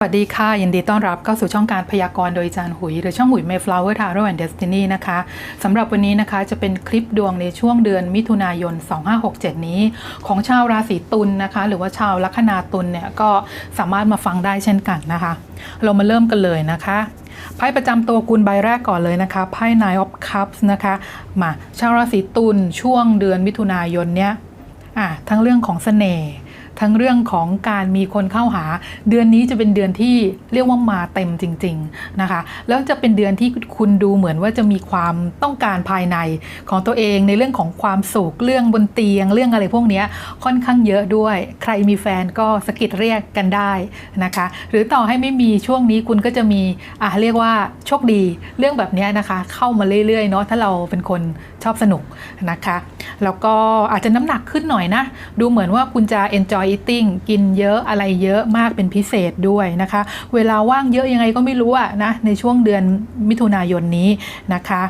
สวัสดีค่ะ ยินดีต้อนรับเข้าสู่ช่องการพยากรณ์โดยจานหุย หรือช่องหุย Mayflower Tarot and Destiny นะคะสำหรับวันนี้นะคะจะเป็นคลิปดวงในช่วงเดือนมิถุนายน 2567 นี้ ของชาวราศีตุลนะคะ หรือว่าชาวลัคนาตุลเนี่ยก็สามารถมาฟังได้เช่นกันนะคะ เรามาเริ่มกันเลยนะคะไพ่ประจำตัวกุลใบแรกก่อนเลยนะคะไพ่ Nine of Cups นะคะมาชาวราศีตุลช่วงเดือนมิถุนายนเนี้ยอะทั้งเรื่องของเสน่ห์ ทั้งเรื่องของการมีคนเข้าหา เดือนนี้จะเป็นเดือนที่เรียกว่ามาเต็มจริง ๆนะคะ แล้วจะเป็นเดือนที่คุณดูเหมือนว่าจะมีความต้องการภายในของตัวเองในเรื่องของความสุขเรื่องบนเตียง เรื่องอะไรพวกนี้ค่อนข้างเยอะด้วย ใครมีแฟนก็สกิดเรียกกันได้นะคะ หรือต่อให้ไม่มีช่วงนี้คุณก็จะมีอะเรียกว่าโชคดีเรื่องแบบนี้นะคะ เข้ามาเรื่อยๆเนาะถ้าเราเป็นคนชอบสนุกนะคะ แล้วก็อาจจะน้ำหนักขึ้นหน่อยนะ ดูเหมือนว่าคุณจะ enjoy eating กินเยอะอะไรเยอะมากเป็นพิเศษด้วยนะคะ เวลาว่างเยอะยังไงก็ไม่รู้อะนะในช่วงเดือนมิถุนายนนี้นะคะ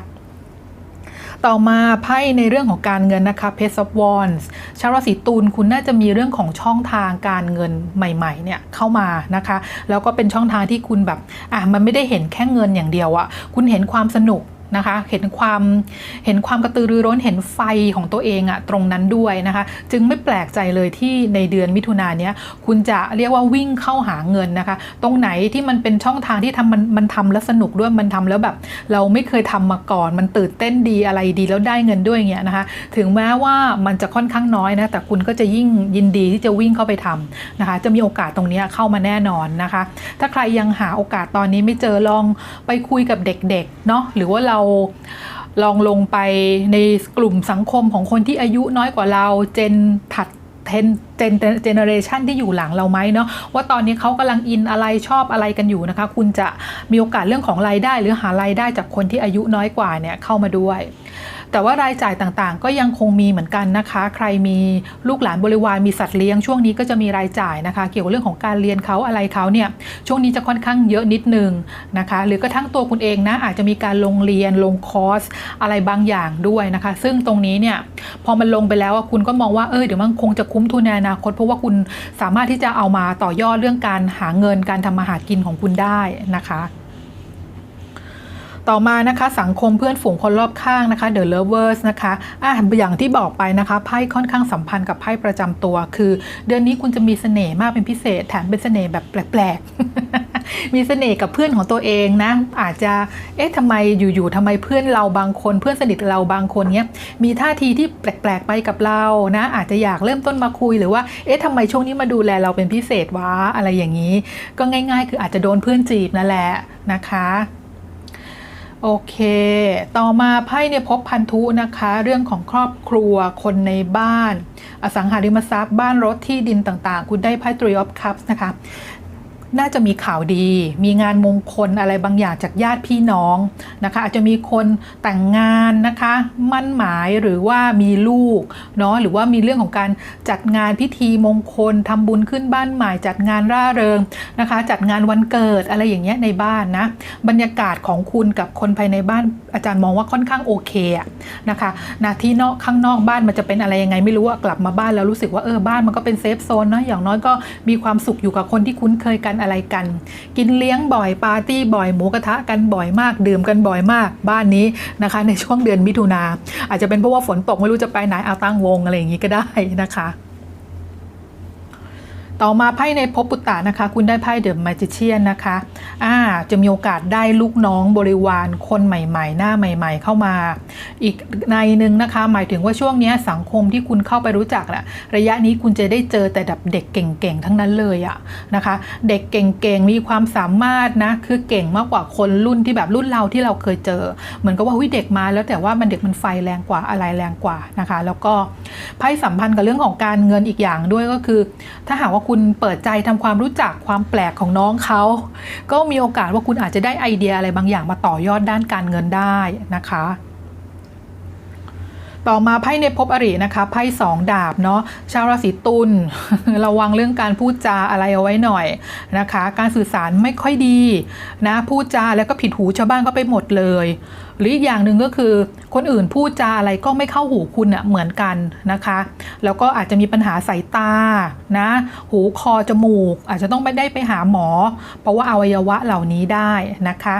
ต่อมาไพ่ในเรื่องของการเงินนะคะ Page of Wands ชาวราศีตุลคุณน่าจะมีเรื่องของช่องทางการเงินใหม่ๆเนี่ยเข้ามานะคะ แล้วก็เป็นช่องทางที่คุณแบบอะมันไม่ได้เห็นแค่เงินอย่างเดียวอะคุณเห็นความสนุก นะคะ เห็นความเห็นความกระตือรือร้นเห็นไฟของตัวเองอะตรงนั้นด้วยนะคะ จึงไม่แปลกใจเลยที่ในเดือนมิถุนายนเนี้ยคุณจะเรียกว่าวิ่งเข้าหาเงินนะคะ ตรงไหนที่มันเป็นช่องทางที่ทำมันมันทำแล้วสนุกด้วยมันทำแล้วแบบ เราไม่เคยทำมาก่อน มันตื่นเต้นดีอะไรดีแล้วได้เงินด้วยเงี้ยนะคะ ถึงแม้ว่ามันจะค่อนข้างน้อยนะแต่คุณก็จะยิ่งยินดีที่จะวิ่งเข้าไปทำนะคะ จะมีโอกาสตรงนี้เข้ามาแน่นอนนะคะ ถ้าใครยังหาโอกาสตอนนี้ไม่เจอลองไปคุยกับเด็กๆเนาะหรือว่าเราลองลงไปในกลุ่มสังคมของคนที่อายุน้อยกว่าเราเจนถัดเทนเจนเจเนเรชันที่อยู่หลังเราไหมเนาะว่าตอนนี้เขากำลังอินอะไรชอบอะไรกันอยู่นะคะ คุณจะมีโอกาสเรื่องของรายได้ หรือหารายได้จากคนที่อายุน้อยกว่าเนี่ยเข้ามาด้วย แต่ว่ารายจ่ายต่างๆ ก็ยังคงมีเหมือนกันนะคะ ใครมีลูกหลานบริวารมีสัตว์เลี้ยงช่วงนี้ก็จะมีรายจ่ายนะคะ เกี่ยวกับเรื่องของการเรียนเขาอะไรเขาเนี่ยช่วงนี้จะค่อนข้างเยอะนิดนึงนะคะ หรือกระทั่งตัวคุณเองนะอาจจะมีการลงเรียนลงคอร์สอะไรบางอย่างด้วยนะคะ ซึ่งตรงนี้เนี่ยพอมันลงไปแล้วคุณก็มองว่าเออเดี๋ยวมันคงจะคุ้มทุนในอนาคตเพราะว่าคุณสามารถที่จะเอามาต่อยอดเรื่องการหาเงินการทำมาหากินของคุณได้นะคะ ต่อมานะคะสังคมเพื่อนฝูงคนรอบข้างนะคะ The Lovers นะคะอะอย่างที่บอกไปนะคะไพ่ค่อนข้างสัมพันธ์กับไพ่ประจำตัว คือเดือนนี้คุณจะมีเสน่ห์มากเป็นพิเศษ แถมเป็นเสน่ห์แบบแปลกๆ มีเสน่ห์กับเพื่อนของตัวเองนะ อาจจะเอ๊ะทำไมอยู่ๆทำไมเพื่อนเราบางคน เพื่อนสนิทเราบางคนเนี้ยมีท่าทีที่แปลกๆไปกับเรานะ อาจจะอยากเริ่มต้นมาคุยหรือว่าเอ๊ะทำไมช่วงนี้มาดูแลเราเป็นพิเศษวะอะไรอย่างนี้ ก็ง่าย ๆ คืออาจจะโดนเพื่อนจีบนั่นแหละนะคะ โอเค ต่อมาไพ่เนี่ยพบพันธุนะคะ เรื่องของครอบครัว คนในบ้าน อสังหาริมทรัพย์ บ้านรถที่ดินต่างๆ คุณได้ไพ่ทรีออฟคัพนะคะ น่าจะมีข่าวดี มีงานมงคลอะไรบางอย่างจากญาติพี่น้องนะคะ อาจจะมีคนแต่งงานนะคะ มั่นหมายหรือว่ามีลูกเนาะหรือว่ามีเรื่องของการจัดงานพิธีมงคลทำบุญขึ้นบ้านใหม่จัดงานร่าเริงนะคะ จัดงานวันเกิดอะไรอย่างเงี้ยในบ้านนะบรรยากาศของคุณกับคนภายในบ้านอาจารย์มองว่าค่อนข้างโอเคอะนะคะนะที่นอกข้างนอกบ้านมันจะเป็นอะไรยังไงไม่รู้อะกลับมาบ้านแล้วรู้สึกว่าเออบ้านมันก็เป็นเซฟโซนเนาะอย่างน้อยก็มีความสุขอยู่กับคนที่คุ้นเคยกันอะไรกัน กินเลี้ยงบ่อยปาร์ตี้บ่อยหมูกระทะกันบ่อยมาก ดื่มกันบ่อยมาก บ้านนี้นะคะ ในช่วงเดือนมิถุนาอาจจะเป็นเพราะว่าฝนตกไม่รู้จะไปไหนเอาตั้งวงอะไรอย่างนี้ก็ได้นะคะ ต่อมาไพ่ในภพปุตตะนะคะ คุณได้ไพ่เดอะมาจิเชียนนะคะอ่าจะมีโอกาสได้ลูกน้องบริวารคนใหม่ ๆ หน้าใหม่ ๆ เข้ามา อีกในหนึ่งนะคะ หมายถึงว่าช่วงนี้สังคมที่คุณเข้าไปรู้จักแหละระยะนี้คุณจะได้เจอแต่แบบเด็กเก่งๆทั้งนั้นเลยอะนะคะ เด็กเก่งๆมีความสามารถนะคือเก่งมากกว่าคนรุ่นที่แบบรุ่นเราที่เราเคยเจอ เหมือนกับว่าวิเด็กมาแล้วแต่ว่ามันเด็กมันไฟแรงกว่าอะไรแรงกว่านะคะ แล้วก็ ไพ่สัมพันธ์กับเรื่องของการเงินอีกอย่างด้วยก็คือ ถ้าหากว่าคุณเปิดใจทำความรู้จักความแปลกของน้องเขา ก็มีโอกาสว่าคุณอาจจะได้ไอเดียอะไรบางอย่างมาต่อยอดด้านการเงินได้นะคะ ต่อมาไพ่ในภพอรินะคะไพ่สองดาบเนาะชาวราศีตุลระวังเรื่องการพูดจาอะไรเอาไว้หน่อยนะคะ การสื่อสารไม่ค่อยดีนะพูดจาแล้วก็ผิดหูชาวบ้านก็ไปหมดเลยหรืออีกอย่างหนึ่งก็คือคนอื่นพูดจาอะไรก็ไม่เข้าหูคุณอะเหมือนกันนะคะ แล้วก็อาจจะมีปัญหาสายตานะ หูคอจมูก อาจจะต้องไปได้ไปหาหมอ เพราะว่าอวัยวะเหล่านี้ได้นะคะ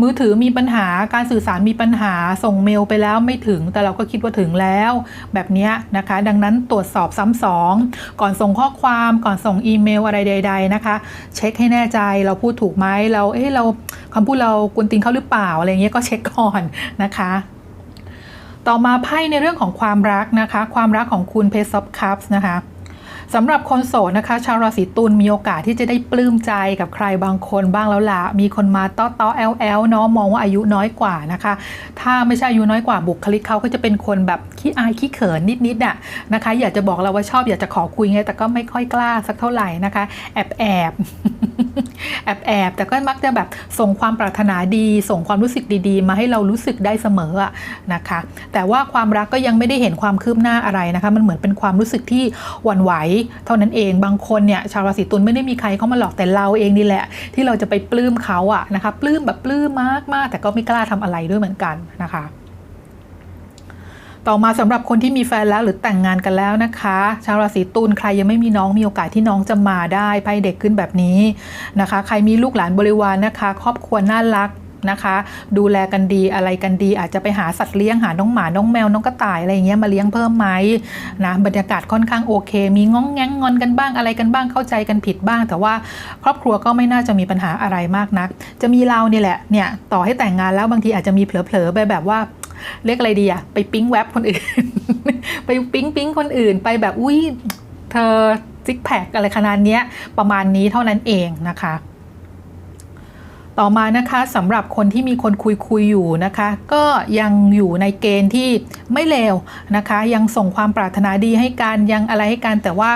มือถือมีปัญหาการสื่อสารมีปัญหาส่งเมลไปแล้วไม่ถึง แต่เราก็คิดว่าถึงแล้ว แบบนี้นะคะ ดังนั้นตรวจสอบซ้ำสองก่อนส่งข้อความก่อนส่งอีเมลอะไรใด ๆนะคะ เช็คให้แน่ใจเราพูดถูกไหมเราเอ้เราคำพูดเรากวนตินเขาหรือเปล่าอะไรเงี้ยก็เช็คก่อนนะคะต่อมาไพ่ในเรื่องของความรักนะคะ ความรักของคุณเพซอฟคัพส์นะคะ สำหรับคนโสดนะคะ ชาวราศีตุลมีโอกาสที่จะได้ปลื้มใจกับใครบางคนบ้างแล้วละมีคนมาต้อต้อแอลแอลเนาะมองว่าอายุน้อยกว่านะคะ ถ้าไม่ใช่อายุน้อยกว่าบุคลิกเขาก็จะเป็นคนแบบขี้อายขี้เขินนิดๆน่ะนะคะ อยากจะบอกเราว่าชอบอยากจะขอคุยไงแต่ก็ไม่ค่อยกล้าสักเท่าไหร่นะคะ แอบแอบ แอบแอบแต่ก็มักจะแบบส่งความปรารถนาดี ส่งความรู้สึกดีๆ มาให้เรารู้สึกได้เสมออะนะคะ แต่ว่าความรักก็ยังไม่ได้เห็นความคืบหน้าอะไรนะคะ มันเหมือนเป็นความรู้สึกที่หวั่นไหว เท่านั้นเองบางคนเนี่ยชาวราศีตุลไม่ได้มีใครเข้ามาหลอกแต่เราเองนี่แหละ ที่เราจะไปปลื้มเขาอะนะคะปลื้มแบบปลื้มมากๆ แต่ก็ไม่กล้าทำอะไรด้วยเหมือนกันนะคะ ต่อมาสำหรับคนที่มีแฟนแล้วหรือแต่งงานกันแล้วนะคะ ชาวราศีตุลใครยังไม่มีน้องมีโอกาสที่น้องจะมาได้ไพ่เด็กขึ้นแบบนี้นะคะ ใครมีลูกหลานบริวารนะคะ ครอบครัวน่ารัก นะคะ ดูแลกันดีอะไรกันดี อาจจะไปหาสัตว์เลี้ยงหาน้องหมาน้องแมวน้องกระต่ายอะไรเงี้ยมาเลี้ยงเพิ่มไหมนะบรรยากาศค่อนข้างโอเค มีง้องแง้งงอนกันบ้างอะไรกันบ้างเข้าใจกันผิดบ้าง แต่ว่าครอบครัวก็ไม่น่าจะมีปัญหาอะไรมากนัก จะมีเราเนี่ยแหละเนี่ยต่อให้แต่งงานแล้วบางทีอาจจะมีเผลอๆไปแบบว่าเรียกอะไรดีอะไปปิ๊งแว็บคนอื่น ไปปิ๊งปิ๊งคนอื่นไปแบบอุ้ยเธอซิกแพคอะไรขนาดเนี้ยประมาณนี้เท่านั้นเองนะคะ ต่อมานะคะสำหรับคนที่มีคนคุยคุยอยู่นะคะ ก็ยังอยู่ในเกณฑ์ที่ไม่เลวนะคะ ยังส่งความปรารถนาดีให้กันยังอะไรให้กันแต่ว่า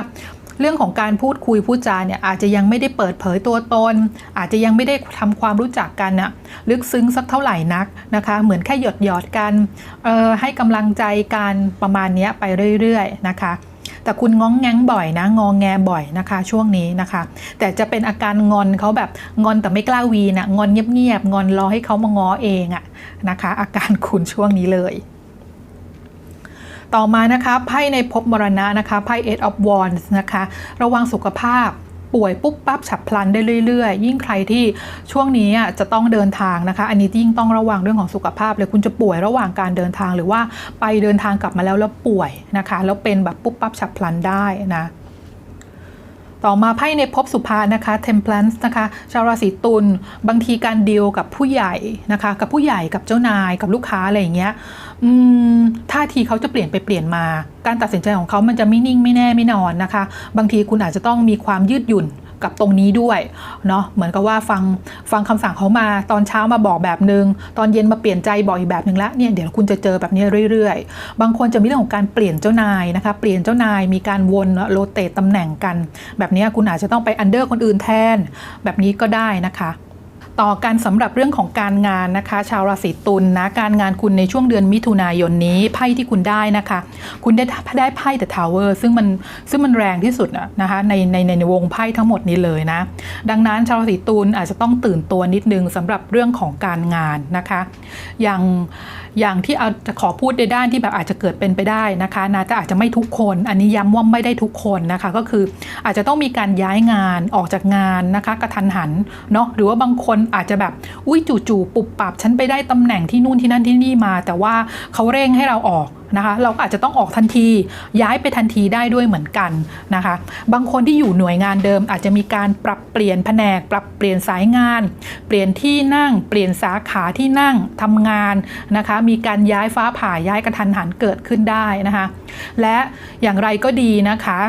เรื่องของการพูดคุยพูดจาเนี่ยอาจจะยังไม่ได้เปิดเผยตัวตน อาจจะยังไม่ได้ทำความรู้จักกันน่ะลึกซึ้งสักเท่าไหร่นักนะคะ เหมือนแค่หยดหยอดกันเอ่อให้กำลังใจกันประมาณนี้ไปเรื่อยๆนะคะ แต่คุณง้องแง้งบ่อยนะ งองแงบ่อยนะคะ ช่วงนี้นะคะ แต่จะเป็นอาการงอนเขาแบบงอนแต่ไม่กล้าวีนะงอนเงียบๆงอนรอให้เขามาง้อเองอะนะคะ อาการคุณช่วงนี้เลยต่อมานะคะไพ่ในภพมรณะนะคะไพ่ Eight of Wands นะคะ ระวังสุขภาพ ป่วยปุ๊บปั๊บฉับพลันได้เรื่อย ๆ ยิ่งใครที่ช่วงนี้จะต้องเดินทางนะคะ อันนี้ยิ่งต้องระวังเรื่องของสุขภาพเลยคุณจะป่วยระหว่างการเดินทางหรือว่าไปเดินทางกลับมาแล้วแล้วป่วยนะคะ แล้วเป็นแบบปุ๊บปั๊บฉับพลันได้นะ ต่อมาไพ่ในภพสุภานะคะ Temperance นะคะชาวราศีตุลบางทีการดีลกับผู้ใหญ่นะคะ กับผู้ใหญ่กับเจ้านายกับลูกค้าอะไรอย่างเงี้ยท่าทีเขาจะเปลี่ยนไปเปลี่ยนมา การตัดสินใจของเขามันจะไม่นิ่งไม่แน่ไม่นอนนะคะ บางทีคุณอาจจะต้องมีความยืดหยุ่น กับตรงนี้ด้วยเนาะเหมือนกับว่าฟังฟังคำสั่งเขามาตอนเช้ามาบอกแบบนึง ตอนเย็นมาเปลี่ยนใจบอกอีกแบบนึงละเนี่ยเดี๋ยวคุณจะเจอแบบนี้เรื่อย ๆ บางคนจะมีเรื่องของการเปลี่ยนเจ้านายนะคะเปลี่ยนเจ้านายมีการวนโรเตตตำแหน่งกัน แบบนี้คุณอาจจะต้องไปอันเดอร์คนอื่นแทน แบบนี้ก็ได้นะคะ ต่อกันสำหรับเรื่องของการงานนะคะ ชาวราศีตุลนะการงานคุณในช่วงเดือนมิถุนายนนี้ไพ่ที่คุณได้นะคะ คุณได้ได้ไพ่แต่ทาวเวอร์ซึ่งมันซึ่งมันแรงที่สุดอะนะคะในในในวงไพ่ทั้งหมดนี้เลยนะ ดังนั้นชาวราศีตุลอาจจะต้องตื่นตัวนิดนึงสำหรับเรื่องของการงานนะคะ อย่างอย่างที่เอาจะขอพูดในด้านที่แบบอาจจะเกิดเป็นไปได้นะคะนะแต่อาจจะไม่ทุกคน อันนี้ย้ำว่าไม่ได้ทุกคนนะคะ ก็คืออาจจะต้องมีการย้ายงานออกจากงานนะคะ กระทันหันเนาะหรือว่าบางคนอาจจะแบบอุ้ยจู่ๆปุบปับฉันไปได้ตำแหน่งที่นู่นที่นั่นที่นี่มา แต่ว่าเขาเร่งให้เราออก นะคะเราก็อาจจะต้องออกทันทีย้ายไปทันทีได้ด้วยเหมือนกันนะคะ บางคนที่อยู่หน่วยงานเดิม อาจจะมีการปรับเปลี่ยนแผนก ปรับเปลี่ยนสายงาน เปลี่ยนที่นั่ง เปลี่ยนสาขาที่นั่งทำงานนะคะ มีการย้ายฟ้าผ่าย้ายกระทันหันเกิดขึ้นได้นะคะ และอย่างไรก็ดีนะคะ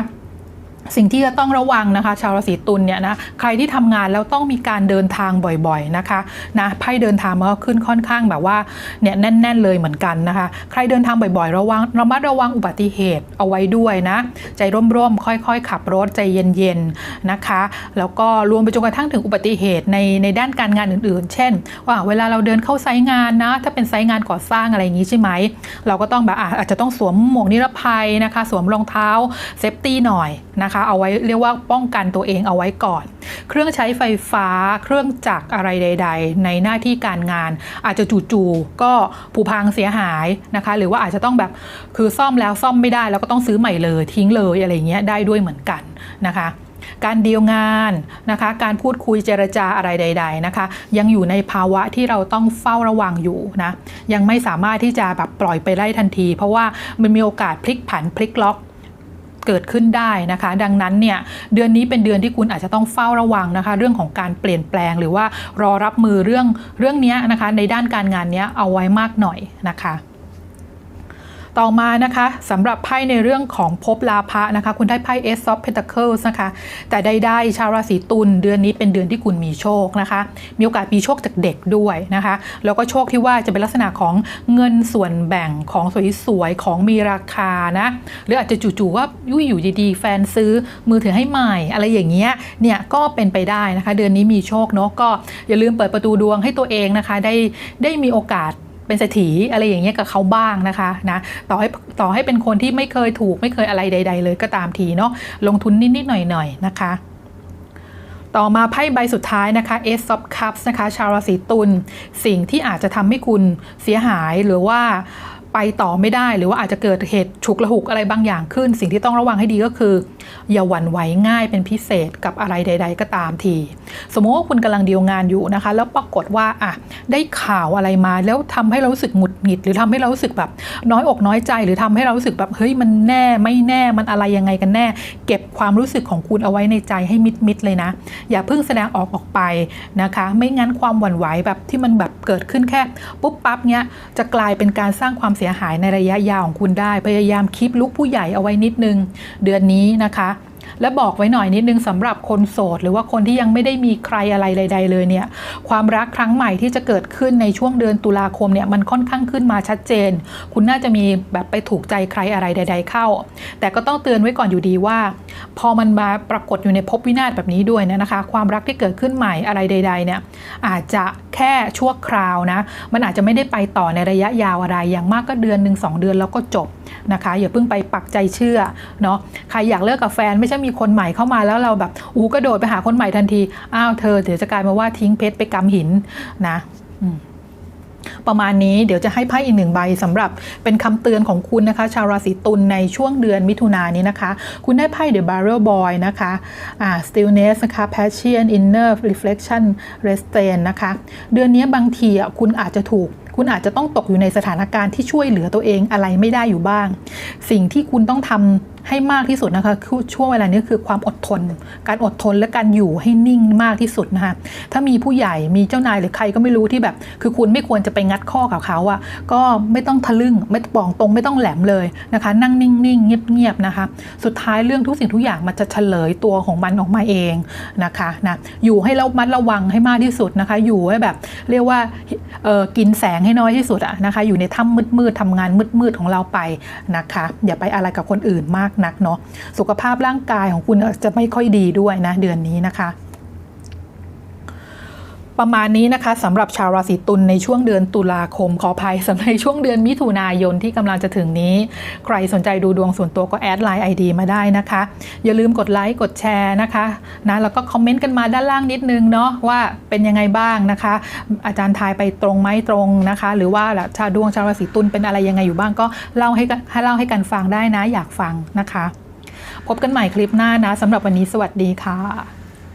สิ่งที่จะต้องระวังนะคะ ชาวราศีตุลเนี่ยนะใครที่ทำงานแล้วต้องมีการเดินทางบ่อยๆนะคะนะไพ่เดินทางมันก็ขึ้นค่อนข้างแบบว่าเนี่ยแน่น ๆ เลยเหมือนกันนะคะ ใครเดินทางบ่อยๆ ระวังระมัดระวังอุบัติเหตุเอาไว้ด้วยนะ ใจร่มๆค่อยๆ ขับรถใจเย็นๆนะคะ แล้วก็รวมไปจนกระทั่งถึงอุบัติเหตุในในด้านการงานอื่นๆ เช่น ว่าเวลาเราเดินเข้าไซต์งานนะ ถ้าเป็นไซต์งานก่อสร้างอะไรอย่างนี้ใช่ไหมเราก็ต้องแบบอาจจะต้องสวมหมวกนิรภัยนะคะ สวมรองเท้าเซฟตี้หน่อยนะคะเอาไว้เรียกว่าป้องกันตัวเองเอาไว้ก่อน เครื่องใช้ไฟฟ้าเครื่องจักรอะไรใด ๆ ในหน้าที่การงาน อาจจะจู่ๆก็ผุพังเสียหายนะคะ หรือว่าอาจจะต้องแบบคือซ่อมแล้วซ่อมไม่ได้แล้วก็ต้องซื้อใหม่เลยทิ้งเลยอะไรเงี้ยได้ด้วยเหมือนกันนะคะการเดีลงานนะคะ การพูดคุยเจรจาอะไรใด ๆนะคะ ยังอยู่ในภาวะที่เราต้องเฝ้าระวังอยู่นะ ยังไม่สามารถที่จะแบบปล่อยไปได้ทันที เพราะว่ามันมีโอกาสพลิกผันพลิกล็อก เกิดขึ้นได้นะคะ ดังนั้นเนี่ยเดือนนี้เป็นเดือนที่คุณอาจจะต้องเฝ้าระวังนะคะ เรื่องของการเปลี่ยนแปลงหรือว่ารอรับมือเรื่องเรื่องนี้นะคะ ในด้านการงานนี้เอาไว้มากหน่อยนะคะ ต่อมานะคะสำหรับไพ่ในเรื่องของภพลาภะนะคะ คุณได้ไพ่ Ace of Pentacles นะคะ แต่ใดๆชาวราศีตุลเดือนนี้เป็นเดือนที่คุณมีโชคนะคะ มีโอกาสมีโชคจากเด็กด้วยนะคะ แล้วก็โชคที่ว่าจะเป็นลักษณะของเงินส่วนแบ่งของสวยๆของมีราคานะ หรืออาจจะจู่ๆว่ายุ่ยอยู่ดีๆ แฟนซื้อมือถือให้ใหม่ อะไรอย่างเงี้ยเนี่ยก็เป็นไปได้นะคะ เดือนนี้มีโชคเนาะก็อย่าลืมเปิดประตูดวงให้ตัวเองนะคะ ได้ได้มีโอกาส เป็นเศรษฐีอะไรอย่างเงี้ยกับเขาบ้างนะคะนะต่อให้ต่อให้เป็นคนที่ไม่เคยถูกไม่เคยอะไรใด ๆ เลยก็ตามทีเนาะลงทุนนิดๆหน่อยๆนะคะต่อมาไพ่ใบสุดท้ายนะคะ Ace of Cups นะคะ ชาวราศีตุลสิ่งที่อาจจะทำให้คุณเสียหายหรือว่าไปต่อไม่ได้ หรือว่าอาจจะเกิดเหตุฉุกละหุกอะไรบางอย่างขึ้น สิ่งที่ต้องระวังให้ดีก็คือ อย่าหวั่นไหวง่ายเป็นพิเศษกับอะไรใด ๆ ก็ตามที สมมติว่าคุณกำลังดีลงานอยู่นะคะ แล้วปรากฏว่าอะได้ข่าวอะไรมา แล้วทำให้เรารู้สึกหงุดหงิด หรือทำให้เรารู้สึกแบบน้อยอกน้อยใจ หรือทำให้เรารู้สึกแบบเฮ้ยมันแน่ไม่แน่มันอะไรยังไงกันแน่ เก็บความรู้สึกของคุณเอาไว้ในใจให้มิดๆเลยนะ อย่าเพิ่งแสดงออกออกไปนะคะ ไม่งั้นความหวั่นไหวแบบที่มันแบบเกิดขึ้นแค่ปุ๊บปั๊บเนี้ยจะกลายเป็นการสร้างความเสียหายในระยะยาวของคุณได้ พยายามคิดลุกผู้ใหญ่เอาไว้นิดนึง เดือนนี้นะคะและบอกไว้หน่อยนิดนึงสำหรับคนโสด หรือว่าคนที่ยังไม่ได้มีใครอะไรใด ๆ เลยเนี่ย ความรักครั้งใหม่ที่จะเกิดขึ้นในช่วงเดือนตุลาคมเนี่ยมันค่อนข้างขึ้นมาชัดเจน คุณน่าจะมีแบบไปถูกใจใครอะไรใด ๆ เข้า แต่ก็ต้องเตือนไว้ก่อนอยู่ดีว่า พอมันมาปรากฏอยู่ในภพวินาศแบบนี้ด้วยนยนะคะ ความรักที่เกิดขึ้นใหม่อะไรใด ๆ เนี่ยอาจจะแค่ชั่วคราวนะมันอาจจะไม่ได้ไปต่อในระยะยาวอะไรอย่างมากก็เดือนหนึ่งสองเดือนแล้วก็จบ นะคะอย่าเพิ่งไปปักใจเชื่อเนาะใครอยากเลิกกับแฟนไม่ใช่มีคนใหม่เข้ามาแล้วเราแบบอู้กระโดดไปหาคนใหม่ทันทีอ้าวเธอเดี๋ยวจะกลายมาว่าทิ้งเพชรไปกำหินนะประมาณนี้เดี๋ยวจะให้ไพ่อีกหนึ่งใบสำหรับเป็นคำเตือนของคุณนะคะ ชาวราศีตุลในช่วงเดือนมิถุนายนนี้นะคะ คุณได้ไพ่ The Barrel Boy นะคะอ่า Stillness นะคะ Passion Inner Reflection r e s t a i n นะคะ เดือนนี้บางทีอะคุณอาจจะถูก คุณอาจจะต้องตกอยู่ในสถานการณ์ที่ช่วยเหลือตัวเองอะไรไม่ได้อยู่บ้าง สิ่งที่คุณต้องทำให้มากที่สุดนะคะคือช่วงเวลานี้คือความอดทน การอดทนและการอยู่ให้นิ่งมากที่สุดนะคะถ้ามีผู้ใหญ่มีเจ้านายหรือใครก็ไม่รู้ที่แบบ คือคุณไม่ควรจะไปงัดข้อกับเขาอะก็ไม่ต้องทะลึ่งไม่ปองตรงไม่ต้องแหลมเลยนะคะ นั่งนิ่งๆเงียบๆนะคะ สุดท้ายเรื่องทุกสิ่งทุกอย่างมันจะเฉลยตัวของมันออกมาเองนะคะนะอยู่ให้เรามัดระวังให้มากที่สุดนะคะ อยู่ให้แบบ เรียกว่าเออกินแสงให้น้อยที่สุดอะนะคะ อยู่ในถ้ำมืดๆทำงานมืดๆของเราไปนะคะ อย่าไปอะไรกับคนอื่นมากนักเนาะสุขภาพร่างกายของคุณจะไม่ค่อยดีด้วยนะเดือนนี้นะคะ ประมาณนี้นะคะสำหรับชาวราศีตุลในช่วงเดือนตุลาคมขออภัยสำหรับในช่วงเดือนมิถุนายนที่กำลังจะถึงนี้ ใครสนใจดูดวงส่วนตัวก็แอดไลน์ ID มาได้นะคะ อย่าลืมกดไลค์กดแชร์นะคะนะแล้วก็คอมเมนต์กันมาด้านล่างนิดนึงเนาะว่าเป็นยังไงบ้างนะคะ อาจารย์ทายไปตรงไหมตรงนะคะ หรือว่าชาวดวงชาวราศีตุลเป็นอะไรยังไงอยู่บ้างก็เล่าให้ให้เล่าให้กันฟังได้นะ อยากฟังนะคะ พบกันใหม่คลิปหน้านะสำหรับวันนี้สวัสดีค่ะ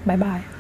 บ๊ายบาย